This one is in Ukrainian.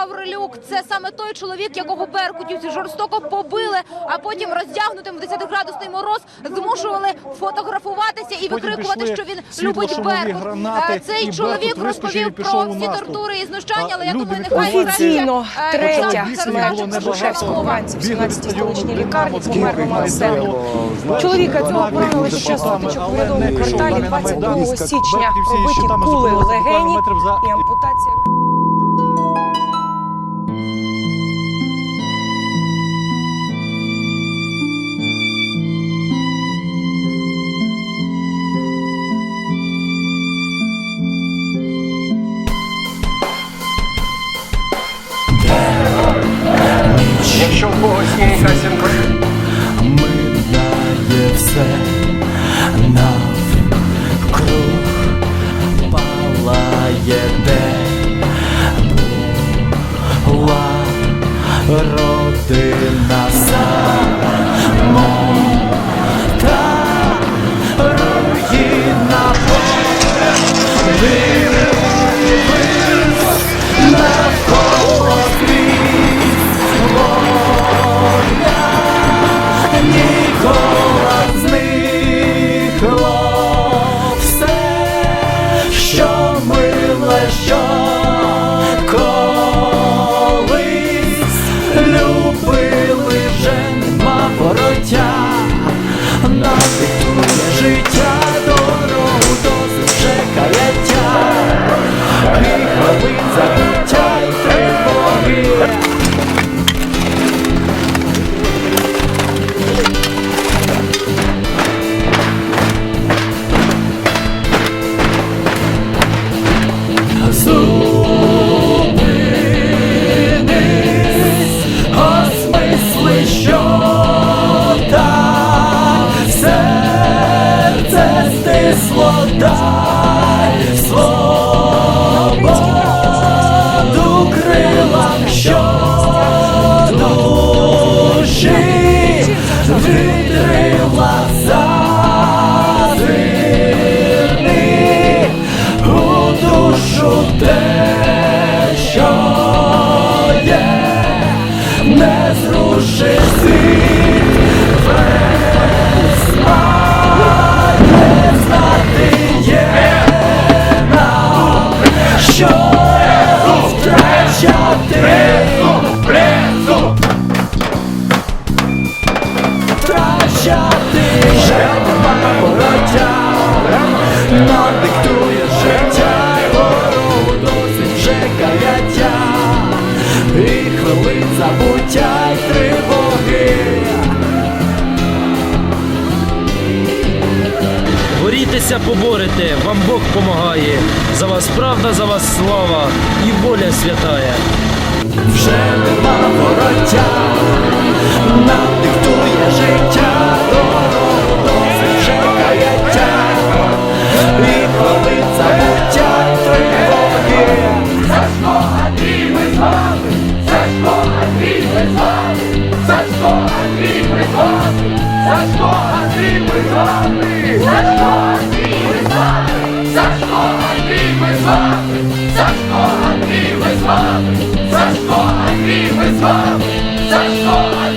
Гаврилюк це саме той чоловік, якого беркутівці жорстоко побили, а потім роздягнутим в 10-градусний мороз змушували фотографуватися і викрикувати, що він любить беркут. Цей чоловік розповів про всі тортури і знущання, але я думаю, нехай офіційно е, третя смерть Луганців, 17 столичній лікарні помер Роман Чоловіка цього поранили ще сутичок в медовому кварталі 22 січня. Побиті кули легені і ампутація. Якщо в когось є якась інформація. минає все навкруг палає де була родина I'll be Втрачати життя, на дикту. Борітеся, поборете, вам Бог помагає. За вас правда, за вас слава і воля святая. вже нема вороття надиктує життя ворогу досить вже каяття хвилин забуття тривоги Сашко, Андрій, ми з вами! Сашко, Андрій, ми з вами! Сашко, Андрій, ми з вами! Сашко, визвали, Сашко Андрій визвали, Сашко Андрій визвали, Сашко Андрій визвали, Сашко Андрій